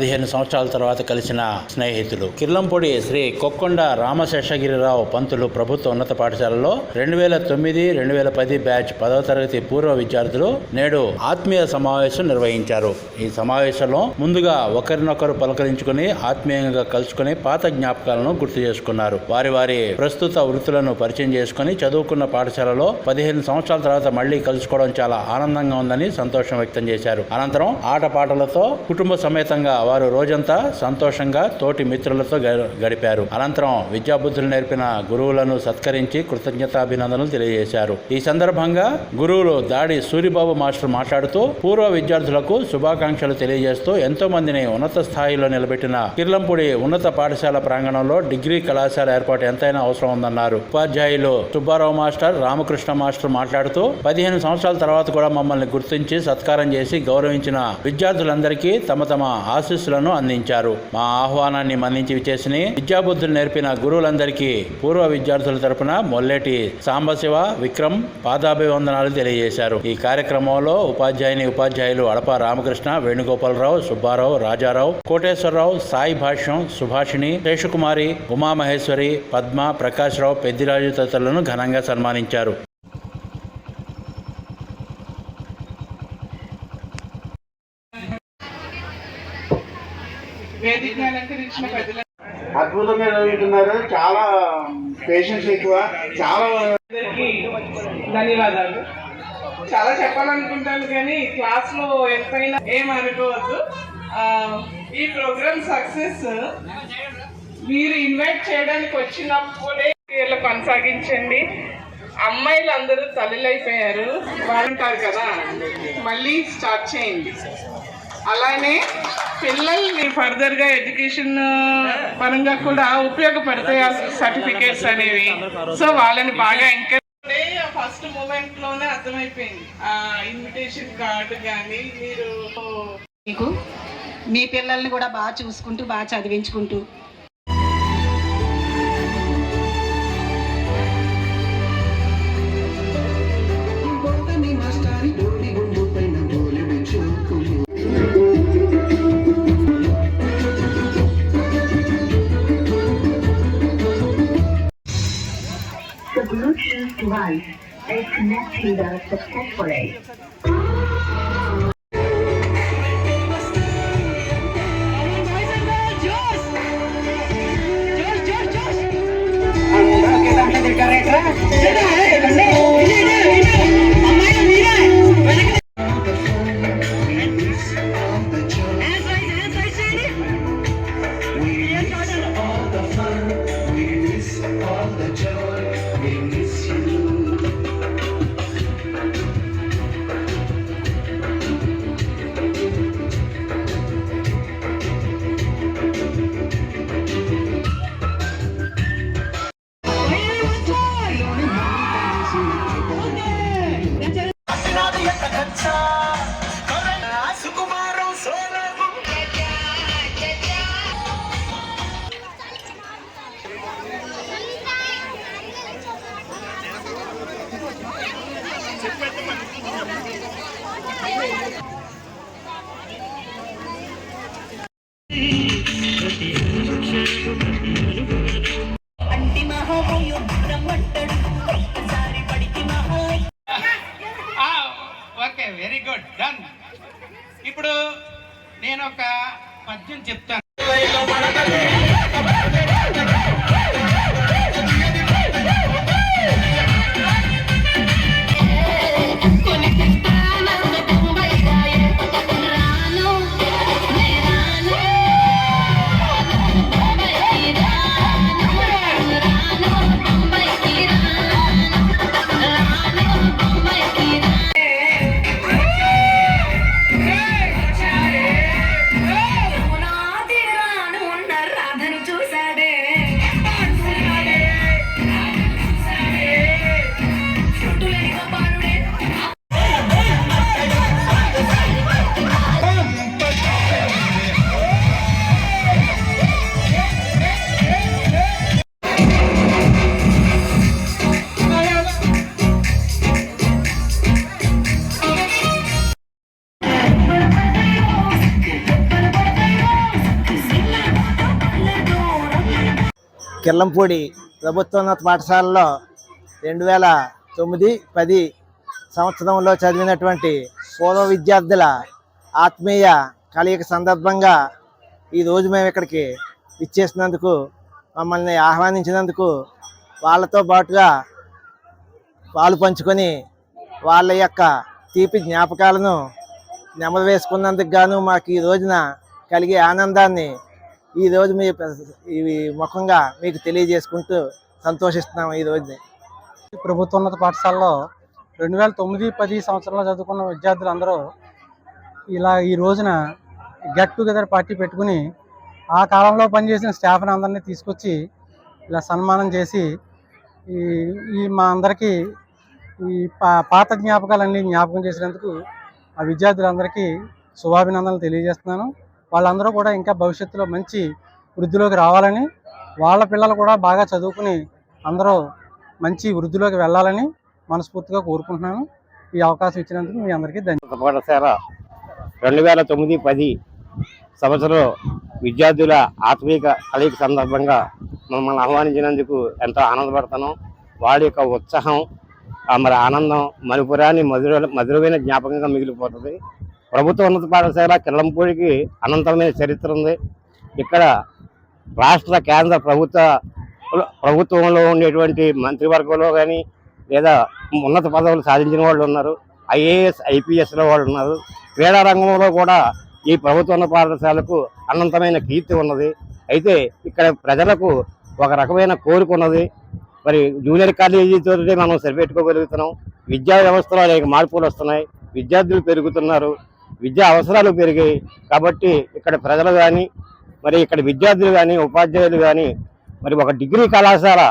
పదిహేను సంవత్సరాల తర్వాత కలిసిన స్నేహితులు. కిర్లంపొడి శ్రీ కొక్కొండ రామశేషగిరిరావు పంతులు ప్రభుత్వ ఉన్నత పాఠశాలలో రెండు వేల తొమ్మిది రెండు వేల పది బ్యాచ్ పదవ తరగతి పూర్వ విద్యార్థులు నేడు ఆత్మీయ సమావేశం నిర్వహించారు. ఈ సమావేశంలో ముందుగా ఒకరినొకరు పలకరించుకుని ఆత్మీయంగా కలుసుకుని పాత జ్ఞాపకాలను గుర్తు చేసుకున్నారు. వారి వారి ప్రస్తుత వృత్తులను పరిచయం చేసుకుని చదువుకున్న పాఠశాలలో పదిహేను సంవత్సరాల తర్వాత మళ్ళీ కలుసుకోవడం చాలా ఆనందంగా ఉందని సంతోషం వ్యక్తం చేశారు. అనంతరం ఆటపాటలతో కుటుంబ సమేతంగా వారు రోజంతా సంతోషంగా తోటి మిత్రులతో గడిపారు. అనంతరం విద్యాబుద్ధులు నేర్పిన గురువులను సత్కరించి కృతజ్ఞతాభినందనలు తెలియజేశారు. ఈ సందర్భంగా గురువులు దాడి సూరిబాబు మాస్టర్ మాట్లాడుతూ పూర్వ విద్యార్థులకు శుభాకాంక్షలు తెలియజేస్తూ ఎంతో మందిని ఉన్నత స్థాయిలో నిలబెట్టిన కిర్లంపూడి ఉన్నత పాఠశాల ప్రాంగణంలో డిగ్రీ కళాశాల ఏర్పాటు ఎంతైనా అవసరం ఉందన్నారు. ఉపాధ్యాయులు సుబ్బారావు మాస్టర్ రామకృష్ణ మాస్టర్ మాట్లాడుతూ పదిహేను సంవత్సరాల తర్వాత కూడా మమ్మల్ని గుర్తించి సత్కారం చేసి గౌరవించిన విద్యార్థులందరికీ తమ తమ ఆశీస్ ఆశీస్సులను అందించారు. మా ఆహ్వానాన్ని మన్నించి విచేసిన విద్యాబుద్ధులు నేర్పిన గురువులందరికీ పూర్వ విద్యార్థుల తరపున మొల్లెటి సాంబశివ విక్రమ్ పాదాభివందనాలు తెలియజేశారు. ఈ కార్యక్రమంలో ఉపాధ్యాయుని ఉపాధ్యాయులు అడప రామకృష్ణ వేణుగోపాలరావు సుబ్బారావు రాజారావు కోటేశ్వరరావు సాయి భాష్యం సుభాషిణి శేషకుమారి ఉమామహేశ్వరి పద్మ ప్రకాశ్రావు పెద్దిరాజు తదితరులను ఘనంగా సన్మానించారు. వేదికను అలంకరించిన పెద్దలందరికీ అద్భుతంగా చదువుతున్నారు. చాలా పేషెన్స్ ఎక్కువ. చాలా ధన్యవాదాలు. చాలా చెప్పాలనుకుంటాను కానీ క్లాస్లో ఎంతైనా ఏం అనుకోవద్దు. ఈ ప్రోగ్రామ్ సక్సెస్ మీరు ఇన్వైట్ చేయడానికి వచ్చినప్పుడే వీళ్ళు కొనసాగించండి. అమ్మాయిలు అందరూ తల్లిలైపోయారు. బాగుంటారు కదా? మళ్ళీ స్టార్ట్ చేయండి. అలానే పిల్లల్ని ఫర్దర్గా ఎడ్యుకేషన్ పరంగా కూడా ఉపయోగపడతాయి ఆ సర్టిఫికేట్స్ అనేవి. సో వాళ్ళని బాగా ఎంకరేజ్ ఫస్ట్ మూమెంట్లోనే అర్థమైపోయింది. ఆ ఇన్విటేషన్ కార్డు కానీ మీరు మీకు మీ పిల్లల్ని కూడా బాగా చూసుకుంటూ బాగా చదివించుకుంటూ twice and connect to the successfully. Ang bakit ang sadir ka okay very good done ఇప్పుడు నేను ఒక పద్యం చెప్తాను. కిల్లంపూడి ప్రభుత్వోన్నత పాఠశాలలో రెండు వేల తొమ్మిది పది సంవత్సరంలో చదివినటువంటి పూర్వ విద్యార్థుల ఆత్మీయ కలయిక సందర్భంగా ఈరోజు మేము ఇక్కడికి ఇచ్చేసినందుకు మమ్మల్ని ఆహ్వానించినందుకు వాళ్ళతో పాటుగా పాలు పంచుకొని వాళ్ళ యొక్క తీపి జ్ఞాపకాలను నెమరు వేసుకున్నందుకు గాను మాకు ఈ రోజున కలిగే ఆనందాన్ని ఈ రోజు మీ ఇవి ముఖంగా మీకు తెలియజేసుకుంటూ సంతోషిస్తున్నాం ఈ రోజుని. ప్రభుత్వోన్నత పాఠశాలలో రెండు వేల తొమ్మిది పది సంవత్సరంలో చదువుకున్న విద్యార్థులందరూ ఇలా ఈ రోజున గెట్ టుగెదర్ పార్టీ పెట్టుకుని ఆ కాలంలో పనిచేసిన స్టాఫ్ని అందరినీ తీసుకొచ్చి ఇలా సన్మానం చేసి ఈ ఈ మా అందరికీ ఈ పా పాత జ్ఞాపకాలన్నీ జ్ఞాపకం చేసినందుకు ఆ విద్యార్థులందరికీ శుభాభినందనలు తెలియజేస్తున్నాను. వాళ్ళందరూ కూడా ఇంకా భవిష్యత్తులో మంచి వృద్ధిలోకి రావాలని వాళ్ళ పిల్లలు కూడా బాగా చదువుకుని అందరూ మంచి వృద్ధిలోకి వెళ్ళాలని మనస్ఫూర్తిగా కోరుకుంటున్నాను. ఈ అవకాశం ఇచ్చినందుకు మీ అందరికీ ధన్యవాదాలు పాఠశాల రెండు వేల తొమ్మిది పది సంవత్సరం విద్యార్థుల ఆత్మీయ కలయిక సందర్భంగా మమ్మల్ని ఆహ్వానించినందుకు ఎంతో ఆనందపడతాను. వాడి యొక్క ఉత్సాహం ఆ మరి ఆనందం మరుపురాని మధుర మధురమైన జ్ఞాపకంగా మిగిలిపోతుంది. ప్రభుత్వ ఉన్నత పాఠశాల కిల్లంపూడికి అనంతమైన చరిత్ర ఉంది. ఇక్కడ రాష్ట్ర కేంద్ర ప్రభుత్వ ప్రభుత్వంలో ఉండేటువంటి మంత్రివర్గంలో కానీ లేదా ఉన్నత పదవులు సాధించిన వాళ్ళు ఉన్నారు. ఐఏఎస్ ఐపీఎస్లో వాళ్ళు ఉన్నారు. క్రీడా రంగంలో కూడా ఈ ప్రభుత్వ పాఠశాలకు అనంతమైన కీర్తి ఉన్నది. అయితే ఇక్కడ ప్రజలకు ఒక రకమైన కోరిక ఉన్నది. మరి జూనియర్ కాలేజీతో మనం సరిపెట్టుకోగలుగుతున్నాం. విద్యా వ్యవస్థలో అనేక మార్పులు వస్తున్నాయి. విద్యార్థులు పెరుగుతున్నారు. విద్యా అవసరాలు పెరిగాయి. కాబట్టి ఇక్కడ ప్రజలు కానీ మరి ఇక్కడ విద్యార్థులు కానీ ఉపాధ్యాయులు కానీ మరి ఒక డిగ్రీ కళాశాల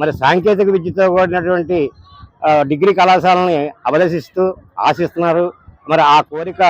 మరి సాంకేతిక విద్యతో కూడినటువంటి డిగ్రీ కళాశాలని అభిలషిస్తూ ఆశిస్తున్నారు. మరి ఆ కోరిక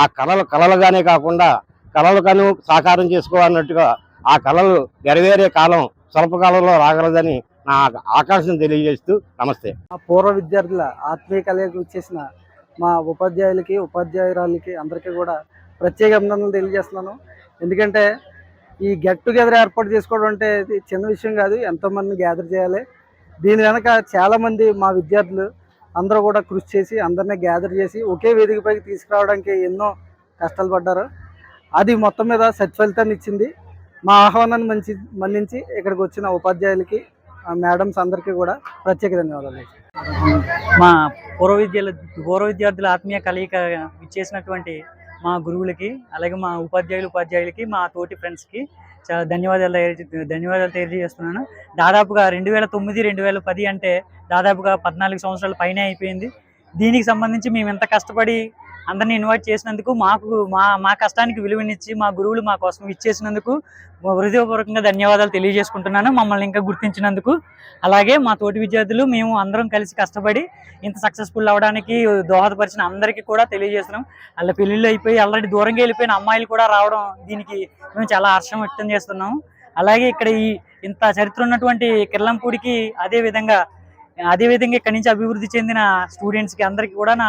ఆ కళలు కళలుగానే కాకుండా కళలు కను సాకారం చేసుకోవాలన్నట్టుగా ఆ కళలు నెరవేరే కాలం స్వల్పకాలంలో రాగలదని నా ఆకాంక్షను తెలియజేస్తూ నమస్తే. పూర్వ విద్యార్థుల ఆత్మీయ కలయిక చేసిన మా ఉపాధ్యాయులకి ఉపాధ్యాయురాలకి అందరికీ కూడా ప్రత్యేక అభినందనలు తెలియజేస్తున్నాను. ఎందుకంటే ఈ గెట్ టుగెదర్ ఏర్పాటు చేసుకోవడం అంటే ఇది చిన్న విషయం కాదు ఎంతోమందిని గ్యాదర్ చేయాలి. దీని వెనక చాలామంది మా విద్యార్థులు అందరూ కూడా కృషి చేసి అందరినీ గ్యాదర్ చేసి ఒకే వేదికపైకి తీసుకురావడానికి ఎన్నో కష్టాలు పడ్డారు. అది మొత్తం మీద సత్ఫలితాన్ని ఇచ్చింది. మా ఆహ్వానాన్ని మంచి మన్నించి ఇక్కడికి వచ్చిన ఉపాధ్యాయులకి ఆ మేడమ్స్ అందరికీ కూడా ప్రత్యేక ధన్యవాదాలు. మా పూర్వ విద్యార్థుల పూర్వ విద్యార్థుల ఆత్మీయ కలయిక ఇచ్చేసినటువంటి మా గురువులకి అలాగే మా ఉపాధ్యాయులు ఉపాధ్యాయులకి మా తోటి ఫ్రెండ్స్కి చాలా ధన్యవాదాలు ధన్యవాదాలు తెలియజేస్తున్నాను. దాదాపుగా రెండు వేల తొమ్మిది రెండు వేల పది అంటే దాదాపుగా పద్నాలుగు సంవత్సరాల పైనే అయిపోయింది. దీనికి సంబంధించి మేము ఎంత కష్టపడి అందరిని ఇన్వైట్ చేసినందుకు మాకు మా మా కష్టానికి విలువనిచ్చి మా గురువులు మా కోసం ఇచ్చేసినందుకు హృదయపూర్వకంగా ధన్యవాదాలు తెలియజేసుకుంటున్నాను. మమ్మల్ని ఇంకా గుర్తించినందుకు. అలాగే మా తోటి విద్యార్థులు మేము అందరం కలిసి కష్టపడి ఇంత సక్సెస్ఫుల్ అవ్వడానికి దోహదపరిచిన అందరికీ కూడా తెలియజేస్తున్నాం. వాళ్ళ పెళ్ళిళ్ళు అయిపోయి ఆల్రెడీ దూరంగా వెళ్ళిపోయిన అమ్మాయిలు కూడా రావడం దీనికి మేము చాలా హర్షం వ్యక్తం చేస్తున్నాం. అలాగే ఇక్కడ ఈ ఇంత చరిత్ర ఉన్నటువంటి కిర్లంపూడికి అదే విధంగా అదే విధంగా ఇక్కడి నుంచి అభివృద్ధి చెందిన స్టూడెంట్స్కి అందరికీ కూడా నా